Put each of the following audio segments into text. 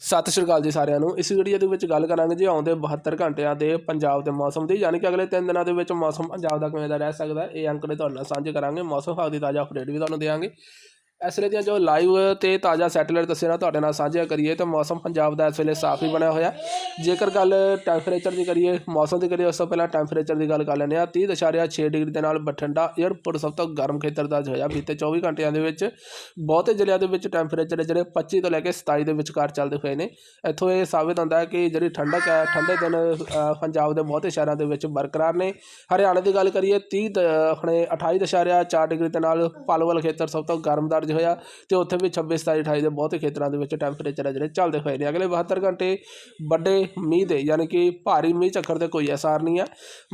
ਸਤਿ ਸ਼੍ਰੀ ਅਕਾਲ ਜੀ ਸਾਰਿਆਂ ਨੂੰ। ਇਸ ਵੀਡੀਓ ਦੇ ਵਿੱਚ ਗੱਲ ਕਰਾਂਗੇ ਜੀ ਆਉਂਦੇ 72 ਘੰਟਿਆਂ ਦੇ ਪੰਜਾਬ ਦੇ ਮੌਸਮ ਦੀ, ਯਾਨੀ ਕਿ ਅਗਲੇ 3 ਦਿਨਾਂ ਦੇ ਵਿੱਚ ਮੌਸਮ ਪੰਜਾਬ ਦਾ ਕਿਵੇਂ ਦਾ ਰਹਿ ਸਕਦਾ ਇਹ ਅੰਕੜੇ ਤੁਹਾਡੇ ਨਾਲ ਸਾਂਝੇ ਕਰਾਂਗੇ। ਮੌਸਮ ਵਿਭਾਗ ਦੀ ਤਾਜ਼ਾ ਅਪਡੇਟ ਵੀ ਤੁਹਾਨੂੰ ਦੇਵਾਂਗੇ ਇਸ ਵੇਲੇ ਦੀਆਂ ਜੋ ਲਾਈਵ ਤੇ ਤਾਜ਼ਾ ਸੈਟੇਲਾਈਟ ਤਸਵੀਰਾਂ ਤੁਹਾਡੇ ਨਾਲ ਸਾਂਝੀਆਂ ਕਰੀਏ ਤਾਂ ਮੌਸਮ ਪੰਜਾਬ ਦਾ ਇਸ ਵੇਲੇ ਸਾਫ਼ ਹੀ ਬਣਿਆ ਹੋਇਆ। ਜੇਕਰ ਗੱਲ ਟੈਂਪਰੇਚਰ ਦੀ ਕਰੀਏ, ਮੌਸਮ ਦੀ ਕਰੀਏ, ਉਸ ਤੋਂ ਪਹਿਲਾਂ ਟੈਂਪਰੇਚਰ ਦੀ ਗੱਲ ਕਰ ਲੈਂਦੇ ਹਾਂ। 30.6 ਡਿਗਰੀ ਦੇ ਨਾਲ ਬਠਿੰਡਾ 에ਅਰਪੋਰਟ ਸਭ ਤੋਂ ਗਰਮ ਖੇਤਰ ਦਰਜ ਹੋਇਆ ਬੀਤੇ 24 ਘੰਟਿਆਂ ਦੇ ਵਿੱਚ ਬਹੁਤੇ ਜ਼ਿਲ੍ਹਿਆਂ ਦੇ ਵਿੱਚ ਟੈਂਪਰੇਚਰ ਜਿਹੜੇ 25 ਤੋਂ ਲੈ ਕੇ 27 ਦੇ ਵਿਚਕਾਰ ਚੱਲਦੇ ਹੋਏ ਨੇ। ਇੱਥੋਂ ਇਹ ਸਾਬਿਤ ਹੁੰਦਾ ਹੈ ਕਿ ਜਿਹੜੀ ਠੰਡਕ ਹੈ, ਠੰਡੇ ਦਿਨ ਪੰਜਾਬ ਦੇ ਬਹੁਤੇ ਸ਼ਹਿਰਾਂ ਦੇ ਵਿੱਚ ਬਰਕਰਾਰ ਨੇ। ਹਰਿਆਣਾ ਦੀ ਗੱਲ ਕਰੀਏ 30 ਦ- ਆਪਣੇ 28.4 ਡਿਗਰੀ ਦੇ ਨਾਲ ਪਲਵਲ ਖੇਤਰ ਸਭ ਤੋਂ ਗਰਮ ਦਰਜ ਹੋਇਆ ਤੇ ਉੱਥੇ ਵੀ 26 27 28 ਦੇ ਬਹੁਤੇ ਖੇਤਰਾਂ ਦੇ ਵਿੱਚ ਟੈਂਪਰੇਚਰ ਹੈ ਜਿਹੜੇ ਚੱਲਦੇ ਹੋਏ ਨੇ। ਅਗਲੇ 72 ਘੰਟੇ ਵੱਡੇ ਮੀਂਹ ਦੇ ਯਾਨੀ ਕਿ ਭਾਰੀ ਮੀਂਹ ਚੱਕਰ ਦੇ ਕੋਈ ਅਸਾਰ ਨਹੀਂ ਹੈ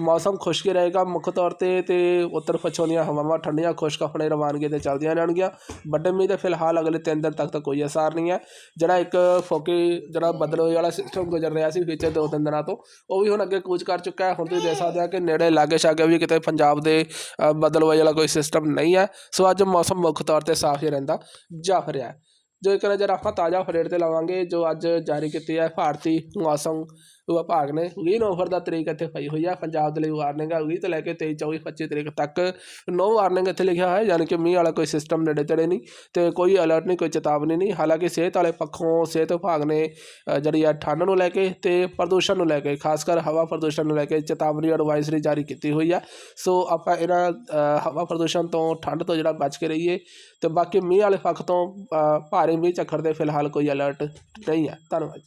ਮੌਸਮ ਖੁਸ਼ਕ ਹੀ ਰਹੇਗਾ ਮੁੱਖ ਤੌਰ ਤੇ ਤੇ ਉੱਤਰ ਪੱਛਮ ਦੀਆਂ ਹਵਾਵਾਂ ਠੰਡੀਆਂ ਖੁਸ਼ਕ ਆਪਣੇ ਰਵਾਨਗੀ ਤੇ ਚੱਲਦੀਆਂ ਰਹਿਣਗੀਆਂ। ਵੱਡੇ ਮੀਂਹ ਦੇ ਫਿਲਹਾਲ ਅਗਲੇ 3 ਦਿਨ ਤੱਕ ਤਾਂ ਕੋਈ ਅਸਾਰ ਨਹੀਂ ਹੈ ਜਿਹੜਾ ਇੱਕ ਫੋਕੀ ਜਿਹੜਾ ਬਦਲੋਈ ਵਾਲਾ ਸਿਸਟਮ ਗੁਜ਼ਰ ਰਿਹਾ ਸੀ ਪਿਛਲੇ ਦੋ ਤਿੰਨ ਦਿਨਾਂ ਤੋਂ ਉਹ ਵੀ ਹੁਣ ਅੱਗੇ ਕੂਚ ਕਰ ਚੁੱਕਾ ਹੈ। ਹੁਣ ਤੁਸੀਂ ਦੇਖ ਸਕਦੇ ਆ ਕਿ ਨੇੜੇ ਲਾਗੇ ਛਾਗੇ ਵੀ ਕਿਤੇ ਪੰਜਾਬ ਦੇ ਅ, ਬਦਲਵਾਈ ਵਾਲਾ ਕੋਈ ਸਿਸਟਮ ਨਹੀਂ ਹੈ। ਸੋ ਅੱਜ ਮੌਸਮ ਮੁੱਖ ਤੌਰ ਤੇ ਸਾਫ਼ ਹੀ ਰਹਿੰਦਾ ਜਾਫ ਰਿਹਾ ਹੈ ਜੋ ਇੱਕ ਨਜ਼ਰ ਆਪਾਂ ਤਾਜ਼ਾ ਅਪਡੇਟ ਤੇ ਲਾਵਾਂਗੇ, ਜੋ ਅੱਜ ਜਾਰੀ ਕੀਤੀ ਹੈ ਭਾਰਤੀ ਮੌਸਮ ਵਿਭਾਗ ਨੇ 20 ਨਵੰਬਰ ਦਾ ਤਰੀਕ ਇੱਥੇ ਪਈ ਹੋਈ ਆ ਪੰਜਾਬ ਦੇ ਲਈ ਵਾਰਨਿੰਗ ਆ 20 ਤੋਂ ਲੈ ਕੇ 23 24 25 ਤਰੀਕ ਤੱਕ ਨੋ ਵਾਰਨਿੰਗ ਇੱਥੇ ਲਿਖਿਆ ਹੋਇਆ ਹੈ ਯਾਨੀ ਕਿ ਮੀਂਹ ਵਾਲਾ ਕੋਈ ਸਿਸਟਮ ਨੇੜੇ ਤੇੜੇ ਨਹੀਂ ਤੇ ਕੋਈ ਅਲਰਟ ਨਹੀਂ ਕੋਈ ਚੇਤਾਵਨੀ ਨਹੀਂ। ਹਾਲਾਂਕਿ ਸਿਹਤ ਵਾਲੇ ਪੱਖੋਂ ਸਿਹਤ ਵਿਭਾਗ ਨੇ ਜਿਹੜੀ ਆ ਠੰਡ ਨੂੰ ਲੈ ਕੇ ਤੇ ਪ੍ਰਦੂਸ਼ਣ ਨੂੰ ਲੈ ਕੇ ਖਾਸ ਕਰ ਹਵਾ ਪ੍ਰਦੂਸ਼ਣ ਨੂੰ ਲੈ ਕੇ ਚੇਤਾਵਨੀ ਐਡਵਾਈਜ਼ਰੀ ਜਾਰੀ ਕੀਤੀ ਹੋਈ ਆ। ਸੋ ਆਪਾਂ ਇਹਨਾਂ ਹਵਾ ਪ੍ਰਦੂਸ਼ਣ ਤੋਂ ਠੰਡ ਤੋਂ ਜਿਹੜਾ ਬਚ ਕੇ ਰਹੀਏ ਤੇ ਬਾਕੀ ਮੀਂਹ ਵਾਲੇ ਪੱਖ ਤੋਂ ਅ, ਭਾਰੀ ਮੀਂਹ ਝੱਖੜ ਦੇ ਫਿਲਹਾਲ ਕੋਈ ਅਲਰਟ ਨਹੀਂ ਹੈ ਧੰਨਵਾਦ